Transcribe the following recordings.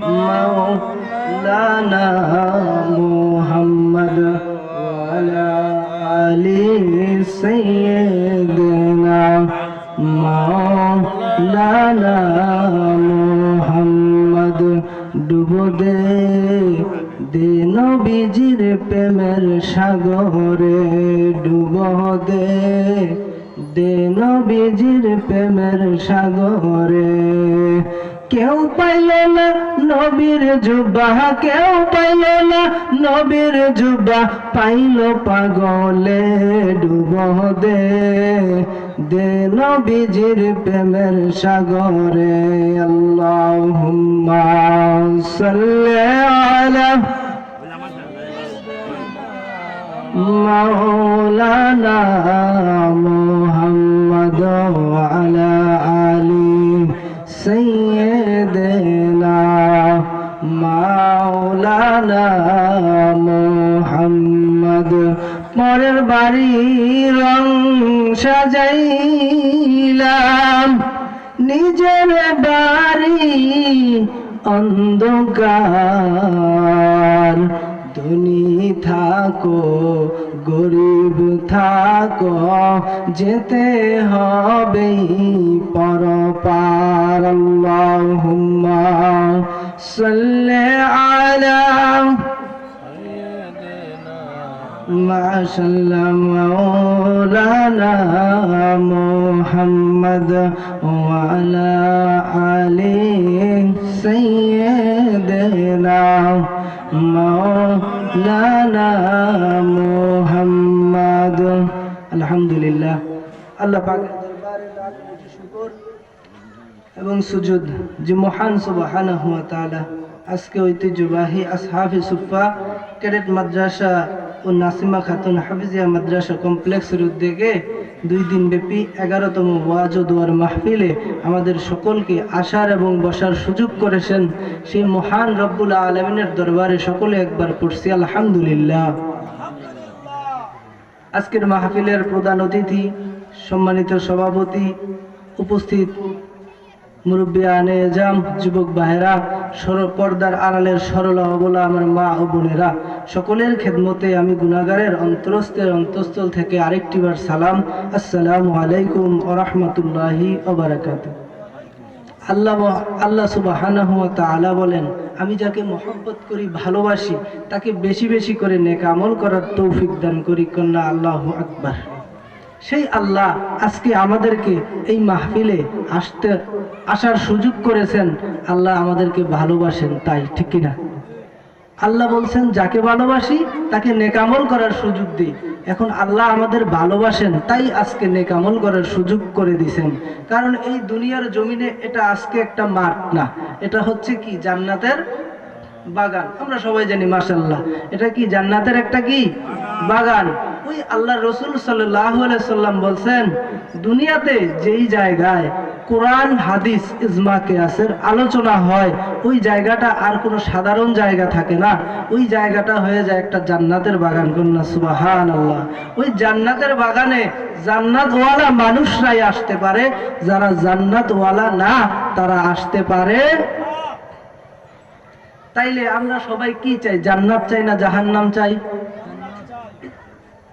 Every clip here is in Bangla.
مولانا محمد وعلى آل سيدنا مولانا محمد ডুবো দে দে নবীজির প্রেমের সাগরে ডুবো দে দে নবীজির প্রেমের সাগরে কেউ পাইল না নবীর জুবা কেউ পাইল না নবীর জুবা পাইল পাগলে ডুব দে দে নবীজির প্রেমের সাগরে। আল্লাহ সাল্লি আলা আলা মোহাম্মদ। মরের বাড়ি রং সাজাইলাম। নিজের বাড়ি অন্ধকার। ধনী থাকো, গরিব থাকো, যেতে হবে পরপার। পার সল্লে মাশাল্লাহ মাওলানা মুহাম্মদ ওয়া আলা আলি সাইয়্যিদিনা মাওলানা মুহাম্মদ আলহামদুলিল্লাহ আল্লাহ পাকের দরবারে লাখ কোটি শুকর এবং সুজুদ যে মহান সুবহানাহু ওয়া তাআলা। আজকে ঐতিহ্যবাহী আসহাফি সুফা ক্যাডেট মাদ্রাসা ও নাসিমা খাতুন হাফিজিয়া মাদ্রাসা কমপ্লেক্সের উদ্যোগে দুই দিন ব্যাপী এগারোতম ওয়াজ ও দোয়ার মাহফিলে আমাদের সকলকে আসার এবং বসার সুযোগ করেছেন সেই মহান রব্বুল আলমিনের দরবারে সকলে একবার পড়ছি আলহামদুলিল্লাহ। আজকের মাহফিলের প্রধান অতিথি, সম্মানিত সভাপতি উপস্থিত মুরব্বী আনে জাম, যুবক বাহেরা সর পর্দার আড়ালের সরলা অবলা আমার মা ও বোনেরা সকলের খেদমতে আমি গুনাগারের অন্তরস্থের অন্তঃস্থল থেকে আরেকটি বার সালাম, আসসালামু আলাইকুম ও রহমতুল্লাহি ওবরাকাত আল্লাহ আল্লাহ সুবাহানাহু ওয়া তাআলা বলেন, আমি যাকে মহব্বত করি, ভালোবাসি, তাকে বেশি বেশি করে নেক আমল করার তৌফিক দান করি, কন্যা আল্লাহ আকবার। সেই আল্লাহ আজকে আমাদেরকে এই মাহফিলে আসতে, আসার সুযোগ করেছেন। আল্লাহ আমাদেরকে ভালোবাসেন, তাই ঠিক কিনা? আল্লাহ বলছেন, যাকে ভালোবাসি, তাকে নেকামল করার সুযোগ দিই। এখন আল্লাহ আমাদের ভালোবাসেন, তাই আজকে নেকামল করার সুযোগ করে দিছেন। কারণ এই দুনিয়ার জমিনে এটা আজকে একটা মাঠ না। এটা হচ্ছে কি, জান্নাতের বাগান। আমরা সবাই জানি মাসাল্লাহ এটা কি জান্নাতের একটা কি? বাগান। ওই আল্লাহ রসুল সাল্লাম বলছেন, দুনিয়াতে যেই জায়গায় কোরআন, হাদিস, ইজমা, কেয়াসের আলোচনা হয়, ওই জায়গাটা আর কোনো সাধারণ জায়গা থাকে না। ওই জায়গাটা হয়ে যায় একটা জান্নাতের বাগান। কন্যা সুবাহান আল্লাহ ওই জান্নাতের বাগানে জান্নাতওয়ালা মানুষরাই আসতে পারে, যারা জান্নাতওয়ালা না, তারা আসতে পারে। তাইলে আমরা সবাই কি চাই? জান্নাত চাই না জাহান্নাম চাই?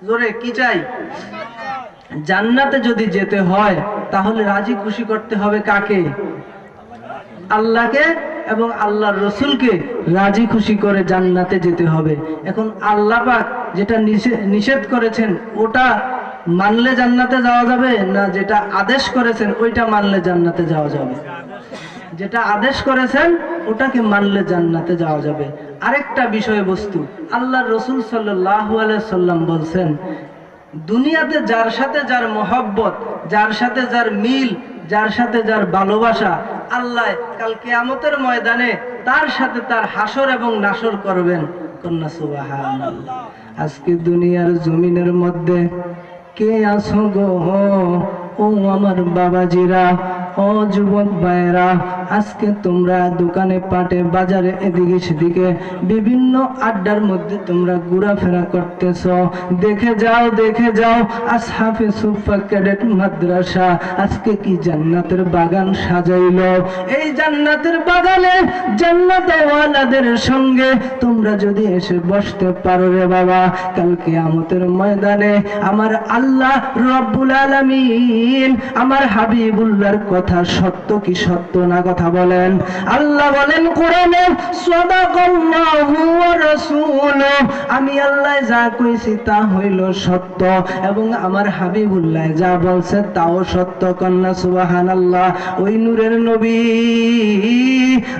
জোরে, কি চাই? জান্নাতে যদি যেতে হয়, তাহলে রাজি খুশি করতে হবে কাকে? আল্লাহকে এবং আল্লাহর রসুলকে রাজি খুশি করে জান্নাতে যেতে হবে। এখন আল্লাহ যেটা নিষে- নিষেধ করেছেন, ওটা মানলে জান্নাতে যাওয়া যাবে, না যেটা আদেশ করেছেন, ওইটা মানলে জান্নাতে যাওয়া যাবে? যেটা আদেশ করেছেন, ওটাকে মানলে জান্নাতে যাওয়া যাবে। আরেকটা বিষয়বস্তু। আল্লাহ রসুল সাল্লাহ সাল্লাম বলছেন, দুনিয়াতে যার সাথে যার মহব্বত, যার সাথে যার মিল, যার সাথে যার ভালোবাসা, আল্লাহ কাল কেয়ামতের ময়দানে তার সাথে তার হাসর এবং নাসর করবেন। কন্যা সুবাহান আজকে দুনিয়ার জমিনের মধ্যে কে আসো গো? ও আমার বাবাজিরা, ও যুবক ভাইরা আজকে তোমরা দোকানে, পাটে, বাজারে, এদিকে সেদিকে বিভিন্ন আড্ডার মধ্যে তোমরা ঘোরাফেরা করতেছ। দেখে যাও দেখে যাও আসহাফে সুফা ক্যাডেট মাদ্রাসা আজকে কি জান্নাতের বাগান সাজাইল? এই জান্নাতের বাগানে জান্নাতওয়ালাদের সঙ্গে তোমরা যদি এসে বসতে পারো রে বাবা কালকে আমতের ময়দানে আমার আল্লাহ রব্বুল আলামিন আমার হাবিবুল্লাহর কথা সত্য কি সত্য না কথা বলেন। আল্লাহ বলেন কোরআনে সাদাকাল্লাহু ওয়া রাসূলুহু আমি আল্লাহ যা কইছি তা হইল সত্য এবং আমার হাবিবুল্লাহ যা বলছে তাও সত্য কন্যা, সুবহানাল্লাহ। ওই নূরের নবী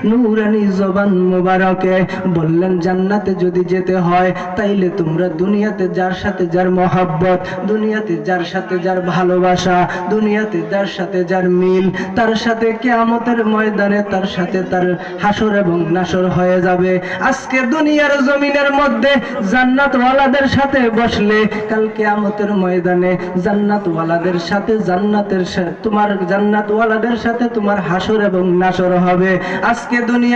নূরানি জবান মুবারকে বললেন, জান্নাতে যদি যেতে হয় তাইলে তোমরা দুনিয়াতে যার সাথে যার মহাব্বত, দুনিয়াতে যার সাথে যার ভালোবাসা, দুনিয়াতে যার সাথে যার মিল, তার সাথে কেয়ামতের ময়দানে তার সাথে তার হাসর এবং নাসর হয়ে যাবে। আজকে দুনিয়ার জমিনের মধ্যে জান্নাতওয়ালাদের সাথে বসলে কালকে আমতের ময়দানে জান্নাতওয়ালাদের সাথে জান্নাতের তোমার জান্নাতওয়ালাদের সাথে তোমার হাসর এবং নাসর হবে। আজকে দুনিয়া